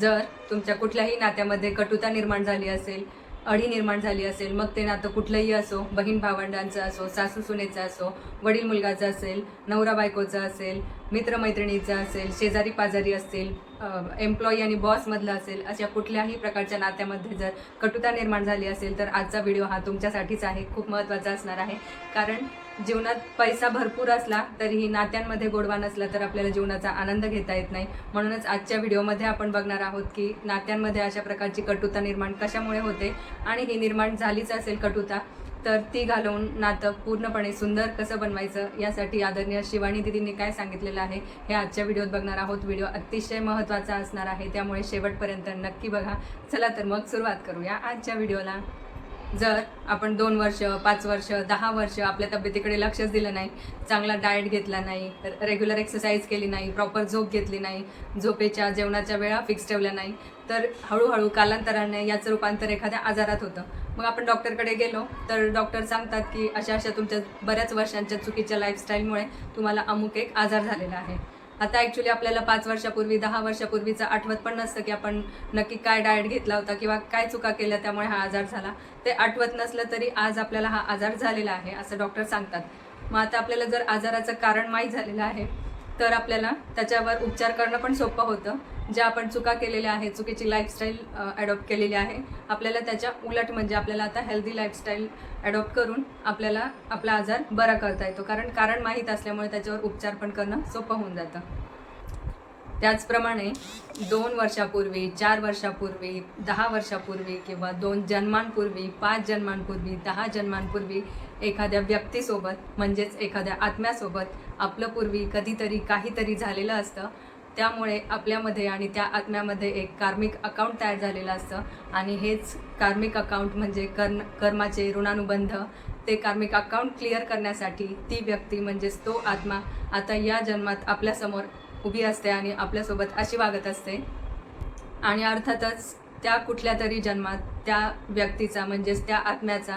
जर तुमच्या कुठल्याही नात्यामध्ये कटुता निर्माण झाली असेल अडी निर्माण झाली असेल मग ते नातं कुठलंही असो बहीण भावंडांचं असो सासू सुनेचं असो वडील मुलगाचं असेल नवरा बायकोचं असेल मित्रमैत्रिणीचं असेल शेजारी पाजारी असतील एम्प्लॉई आणि बॉसमधलं असेल अशा कुठल्याही प्रकारच्या नात्यामध्ये जर कटुता निर्माण झाली असेल तर आजचा व्हिडिओ हा तुमच्यासाठीच आहे खूप महत्त्वाचा असणार आहे. कारण जीवनात पैसा भरपूर असला तरीही नात्यांमध्ये गोडवा नसला तर आपल्याला जीवनाचा आनंद घेता येत नाही. म्हणूनच आजच्या व्हिडिओमध्ये आपण बघणार आहोत की नात्यांमध्ये अशा प्रकारची कटुता निर्माण कशामुळे होते आणि ही निर्माण झालीच असेल कटुता तर ती घालवून नातं पूर्णपणे सुंदर कसं बनवायचं यासाठी आदरणीय शिवानी दिदींनी काय सांगितलेलं आहे हे आजच्या व्हिडिओत बघणार आहोत. व्हिडिओ अतिशय महत्त्वाचा असणार आहे त्यामुळे शेवटपर्यंत नक्की बघा. चला तर मग सुरुवात करूया आजच्या व्हिडिओला. जर आपण दोन वर्ष पाच वर्ष दहा वर्ष आपल्या तब्येतीकडे लक्षच दिलं नाही चांगला डाएट घेतला नाही रेग्युलर एक्सरसाइज केली नाही प्रॉपर झोप घेतली नाही झोपेच्या जेवणाच्या वेळा फिक्स ठेवल्या नाही तर हळूहळू कालांतराने याचं रूपांतर एखाद्या आजारात होतं. मग आपण डॉक्टरकडे गेलो तर डॉक्टर सांगतात की अशा अशा तुमच्या बऱ्याच वर्षांच्या चुकीच्या लाईफस्टाईलमुळे तुम्हाला अमुक एक आजार झालेला आहे. आता ॲक्च्युली आपल्याला पाच वर्षापूर्वी दहा वर्षापूर्वीचं आठवत पण नसतं की आपण नक्की काय डाएट घेतला होता किंवा काय चुका केल्या त्यामुळे हा आजार झाला. ते आठवत नसलं तरी आज आपल्याला हा आजार झालेला आहे असं डॉक्टर सांगतात. मग आता आपल्याला जर आजाराचं कारण माहीत झालेलं आहे तर आपल्याला त्याच्यावर उपचार करणं पण सोपं होतं. ज्या आपण चुका केलेल्या आहेत चुकीची लाईफस्टाईल ॲडॉप्ट केलेली आहे आपल्याला त्याच्या उलट म्हणजे आपल्याला आता हेल्दी लाईफस्टाईल ॲडॉप्ट करून आपल्याला आपला आजार बरा करता येतो. कारण कारण माहीत असल्यामुळे त्याच्यावर उपचार पण करणं सोपं होऊन जातं. त्याचप्रमाणे दोन वर्षापूर्वी चार वर्षापूर्वी दहा वर्षापूर्वी किंवा दोन जन्मांपूर्वी पाच जन्मांपूर्वी दहा जन्मांपूर्वी एखाद्या व्यक्तीसोबत म्हणजेच एखाद्या आत्म्यासोबत आपलं पूर्वी कधीतरी काहीतरी झालेलं असतं. त्यामुळे आपल्यामध्ये आणि त्या आत्म्यामध्ये एक कार्मिक अकाउंट तयार झालेलं असतं. आणि हेच कार्मिक अकाउंट म्हणजे कर्म कर्माचे ऋणानुबंध. ते कार्मिक अकाउंट क्लिअर करण्यासाठी ती व्यक्ती म्हणजेच तो आत्मा आता या जन्मात आपल्यासमोर उभी असते आणि आपल्यासोबत अशी वागत असते. आणि अर्थातच त्या कुठल्या तरी जन्मात त्या व्यक्तीचा म्हणजेच त्या आत्म्याचा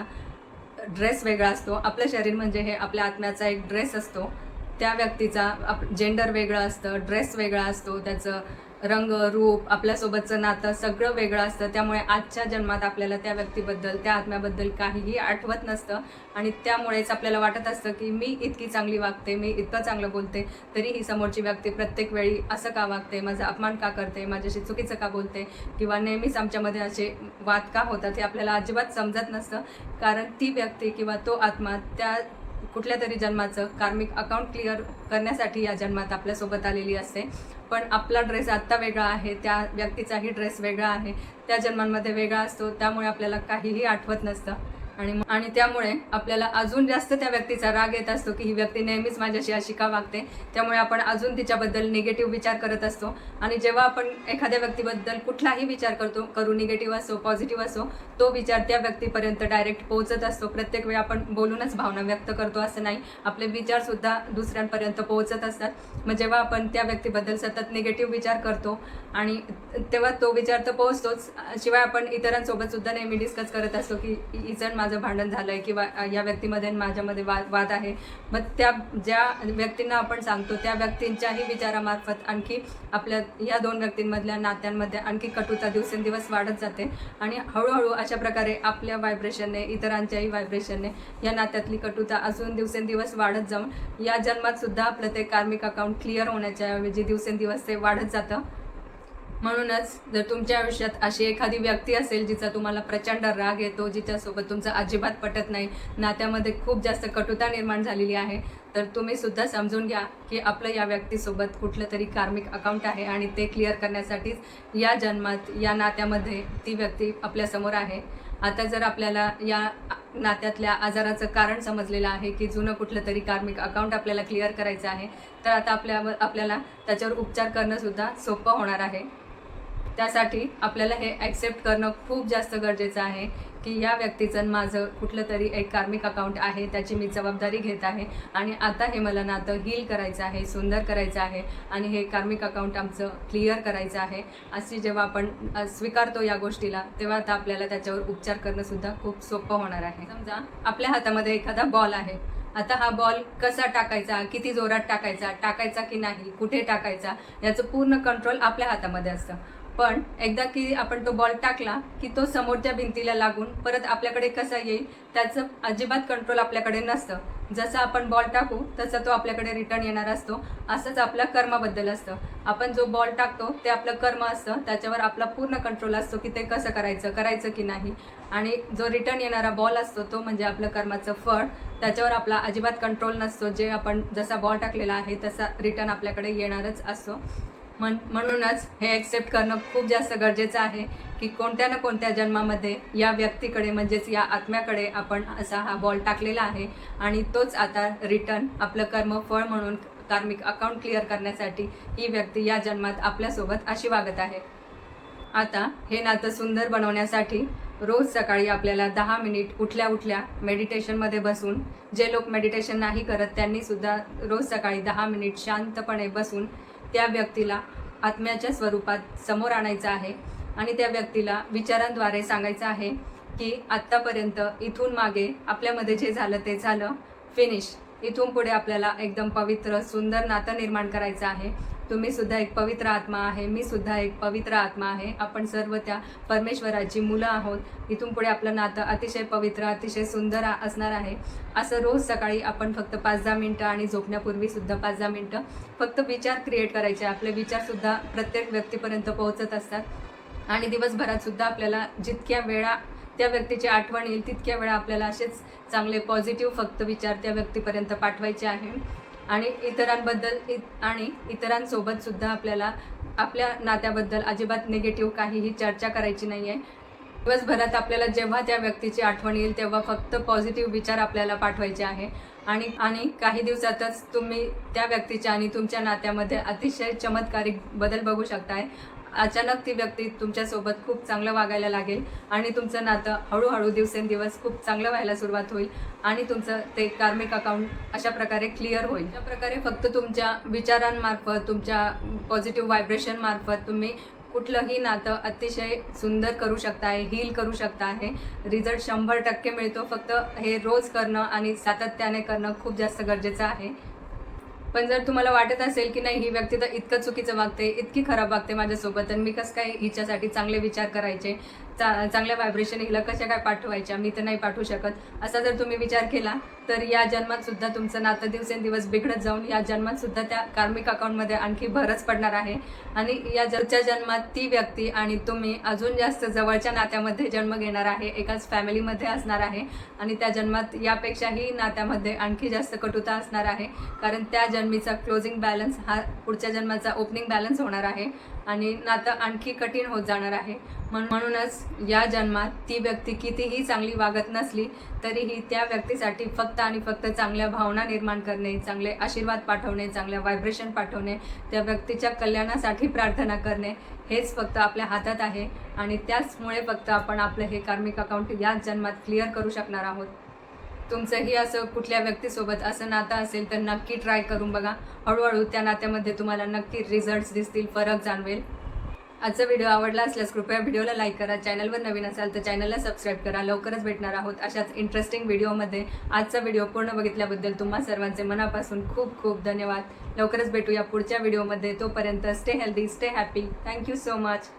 ड्रेस वेगळा असतो. आपलं शरीर म्हणजे हे आपल्या आत्म्याचा एक ड्रेस असतो. त्या व्यक्तीचा आप जेंडर वेगळं असतं ड्रेस वेगळा असतो त्याचं रंग रूप आपल्यासोबतचं नातं सगळं वेगळं असतं. त्यामुळे आजच्या जन्मात आपल्याला त्या व्यक्तीबद्दल त्या आत्म्याबद्दल काहीही आठवत नसतं. आणि त्यामुळेच आपल्याला वाटत असतं की मी इतकी चांगली वागते मी इतकं चांगलं बोलते तरी ही समोरची व्यक्ती प्रत्येक वेळी असं का वागते माझा अपमान का करते माझ्याशी चुकीचं का बोलते किंवा नेहमीच आमच्यामध्ये असे वाद का होतात हे आपल्याला अजिबात समजत नसतं. कारण ती व्यक्ती किंवा तो आत्मा त्या कुठल्या तरी जन्माचं कार्मिक अकाउंट क्लिअर करण्यासाठी या जन्मात आपल्यासोबत आलेली असते. पण आपला ड्रेस आत्ता वेगळा आहे त्या व्यक्तीचाही ड्रेस वेगळा आहे त्या जन्मांमध्ये वेगळा असतो त्यामुळे आपल्याला काहीही आठवत नसतं. आणि आणि त्यामुळे आपल्याला अजून जास्त त्या व्यक्तीचा राग येत असतो की ही व्यक्ती नेहमीच माझ्याशी अशी का वागते? त्यामुळे आपण अजून तिच्याबद्दल निगेटिव्ह विचार करत असतो. आणि जेव्हा आपण एखाद्या व्यक्तीबद्दल कुठलाही विचार करतो करू निगेटिव्ह असो पॉझिटिव्ह असो तो विचार त्या व्यक्तीपर्यंत डायरेक्ट पोहोचत असतो. प्रत्येक वेळी आपण बोलूनच भावना व्यक्त करतो असं नाही. आपले विचारसुद्धा दुसऱ्यांपर्यंत पोहोचत असतात. मग जेव्हा आपण त्या व्यक्तीबद्दल सतत निगेटिव्ह विचार करतो आणि तेव्हा तो विचार तर पोहोचतोच. शिवाय आपण इतरांसोबत सुद्धा नेहमी डिस्कस करत असतो की हिचं माझं भांडण झालं आहे किंवा या व्यक्तीमध्ये आणि माझ्यामध्ये वाद वाद आहे मग त्या ज्या व्यक्तींना आपण सांगतो त्या व्यक्तींच्याही विचारामार्फत आणखी आपल्या या दोन व्यक्तींमधल्या नात्यांमध्ये आणखी कटुता दिवसेंदिवस वाढत जाते. आणि हळूहळू अशा प्रकारे आपल्या व्हायब्रेशनने इतरांच्याही व्हायब्रेशनने या नात्यातली कटुता अजून दिवसेंदिवस वाढत जाऊन या जन्मात सुद्धा आपलं ते कार्मिक अकाउंट क्लिअर होण्याच्या ऐवजी दिवसेंदिवस ते वाढत जातं. म्हणूनच जर तुमच्या आयुष्यात अशी एखादी व्यक्ती असेल जिचा तुम्हाला प्रचंड राग येतो जिच्यासोबत तुमचं अजिबात पटत नाही नात्यामध्ये खूप जास्त कटुता निर्माण झालेली आहे तर तुम्ही सुद्धा समजून घ्या की आपलं या व्यक्तीसोबत कुठलं तरी कार्मिक अकाउंट आहे आणि ते क्लिअर करण्यासाठीच या जन्मात या नात्यामध्ये ती व्यक्ती आपल्यासमोर आहे. आता जर आपल्याला या नात्यातल्या आजाराचं कारण समजलेलं आहे की जुनं कुठलं तरी कार्मिक अकाउंट आपल्याला क्लिअर करायचं आहे तर आता आपल्यावर आपल्याला त्याच्यावर उपचार करणंसुद्धा सोपं होणार आहे. त्यासाठी आपल्याला हे ॲक्सेप्ट करणं खूप जास्त गरजेचं आहे की या व्यक्तीचं माझं कुठलं तरी एक कार्मिक अकाउंट आहे त्याची मी जबाबदारी घेत आहे आणि आता हे मला नातं हील करायचं आहे सुंदर करायचं आहे आणि हे कार्मिक अकाउंट आमचं क्लिअर करायचं आहे. अशी जेव्हा आपण स्वीकारतो या गोष्टीला तेव्हा आता आपल्याला त्याच्यावर उपचार करणं सुद्धा खूप सोपं होणार आहे. समजा आपल्या हातामध्ये एखादा बॉल आहे. आता हा बॉल कसा टाकायचा किती जोरात टाकायचा टाकायचा की नाही कुठे टाकायचा याचं पूर्ण कंट्रोल आपल्या हातामध्ये असतं. पण एकदा की आपण तो बॉल टाकला की तो समोरच्या भिंतीला लागून परत आपल्याकडे कसा येईल त्याचं अजिबात कंट्रोल आपल्याकडे नसतं. जसं आपण बॉल टाकू तसं तो आपल्याकडे रिटर्न येणार असतो. असंच आपल्या कर्माबद्दल असतं. आपण जो बॉल टाकतो ते आपलं कर्म असतं. त्याच्यावर आपला पूर्ण कंट्रोल असतो की ते कसं करायचं करायचं की नाही. आणि जो रिटर्न येणारा बॉल असतो तो म्हणजे आपलं कर्माचं फळ. त्याच्यावर आपला अजिबात कंट्रोल नसतो. जे आपण जसा बॉल टाकलेला आहे तसा रिटर्न आपल्याकडे येणारच असतो. म्हण म्हणूनच हे एक्सेप्ट करणं खूप जास्त गरजेचं आहे की कोणत्या ना कोणत्या जन्मामध्ये या व्यक्तीकडे म्हणजेच या आत्म्याकडे आपण असा हा बॉल टाकलेला आहे आणि तोच आता रिटर्न आपलं कर्म फळ म्हणून कार्मिक अकाउंट क्लिअर करण्यासाठी ही व्यक्ती या जन्मात आपल्यासोबत अशी वागत आहे. आता हे नातं सुंदर बनवण्यासाठी रोज सकाळी आपल्याला दहा मिनिट उठल्या उठल्या मेडिटेशनमध्ये बसून जे लोक मेडिटेशन नाही करत त्यांनीसुद्धा रोज सकाळी दहा मिनिट शांतपणे बसून त्या व्यक्तीला आत्म्याच्या स्वरूपात समोर आणायचं आहे आणि त्या व्यक्तीला विचारांद्वारे सांगायचं आहे की आत्तापर्यंत इथून मागे आपल्यामध्ये जे झालं ते झालं. फिनिश इथून पुढे आपल्याला एकदम पवित्र सुंदर नातं निर्माण करायचं आहे. तुम्ही सुद्धा एक पवित्र आत्मा आहे मी सुद्धा एक पवित्र आत्मा आहे. आपण सर्व त्या परमेश्वराची मुलं आहोत. इथून पुढे आपलं नातं अतिशय पवित्र अतिशय सुंदर असणार आहे. असं रोज सकाळी आपण फक्त पाच दहा मिनटं आणि झोपण्यापूर्वी सुद्धा पाच दहा मिनटं फक्त विचार क्रिएट करायचे. आपले विचारसुद्धा प्रत्येक व्यक्तीपर्यंत पोहोचत असतात. आणि दिवसभरात सुद्धा आपल्याला जितक्या वेळा त्या व्यक्तीची आठवण येईल तितक्या वेळा आपल्याला असेच चांगले पॉझिटिव्ह फक्त विचार त्या व्यक्तीपर्यंत पाठवायचे आहे. आणि इतरांबद्दल इत आणि इतरांसोबत सुद्धा आपल्याला आपल्या नात्याबद्दल अजिबात निगेटिव्ह काहीही चर्चा करायची नाही आहे दिवसभरात आपल्याला जेव्हा त्या व्यक्तीची आठवण येईल तेव्हा फक्त पॉझिटिव्ह विचार आपल्याला पाठवायचे आहे. आणि आणि काही दिवसातच तुम्ही त्या व्यक्तीच्या आणि तुमच्या नात्यामध्ये अतिशय चमत्कारिक बदल बघू शकताय. अचानक ती व्यक्ती तुमच्यासोबत खूप चांगलं वागायला लागेल आणि तुमचं नातं हळूहळू दिवसेंदिवस खूप चांगलं व्हायला सुरुवात होईल आणि तुमचं ते कार्मिक अकाउंट अशा प्रकारे क्लिअर होईल. अशा प्रकारे फक्त तुमच्या विचारांमार्फत तुमच्या पॉझिटिव्ह व्हायब्रेशनमार्फत तुम्ही कुठलंही नातं अतिशय सुंदर करू शकता आहे हील करू शकता आहे रिझल्ट शंभर टक्के मिळतो. फक्त हे रोज करणं आणि सातत्याने करणं खूप जास्त गरजेचं आहे. पण जर तुम्हाला वाटत असेल की नाही ही व्यक्ती तर इतकं चुकीचं वागते इतकी खराब वागते माझ्यासोबत आणि मी कसं काय हिच्यासाठी चांगले विचार करायचे? चा चांगल्या व्हायब्रेशन हिला कशा काय पाठवायच्या मी तर नाही पाठवू शकत. असा जर तुम्ही विचार केला तर या जन्मात सुद्धा तुमचं नातं दिवसेंदिवस बिघडत जाऊन या जन्मात सुद्धा त्या कार्मिक अकाउंटमध्ये आणखी भरच पडणार आहे. आणि या जच्या जन्मात ती व्यक्ती आणि तुम्ही अजून जास्त जवळच्या नात्यामध्ये जन्म घेणार आहे एकाच फॅमिलीमध्ये असणार आहे आणि त्या जन्मात यापेक्षाही नात्यामध्ये आणखी जास्त कटुता असणार आहे कारण त्या जन्मीचा क्लोजिंग बॅलन्स हा पुढच्या जन्माचा ओपनिंग बॅलन्स होणार आहे आणि नातं आणखी कठीण होत जाणार आहे. म्हणूनच या जन्मात ती व्यक्ती कितीही चांगली वागत नसली तरीही त्या व्यक्तीसाठी फक्त आणि फक्त चांगल्या भावना निर्माण करणे चांगले आशीर्वाद पाठवणे चांगल्या व्हायब्रेशन पाठवणे त्या व्यक्तीच्या कल्याणासाठी प्रार्थना करणे हेच फक्त आपल्या हातात आहे. आणि त्याचमुळे फक्त आपण आपलं हे कार्मिक अकाउंट याच जन्मात क्लिअर करू शकणार आहोत. तुमचंही असं कुठल्या व्यक्तीसोबत असं नातं असेल तर नक्की ट्राय करून बघा. हळूहळू त्या नात्यामध्ये तुम्हाला नक्की रिझल्ट्स दिसतील फरक जाणवेल. आजचा व्हिडिओ आवडला असल्यास कृपया व्हिडिओला लाईक करा. चॅनलवर नवीन असाल तर चॅनलला सबस्क्राईब करा. लवकरच भेटणार आहोत अशाच इंटरेस्टिंग व्हिडिओमध्ये. आजचा व्हिडिओ पूर्ण बघितल्याबद्दल तुम्हा सर्वांचे मनापासून खूप खूप धन्यवाद. लवकरच भेटूया पुढच्या व्हिडिओमध्ये. तोपर्यंत stay healthy stay happy thank you so much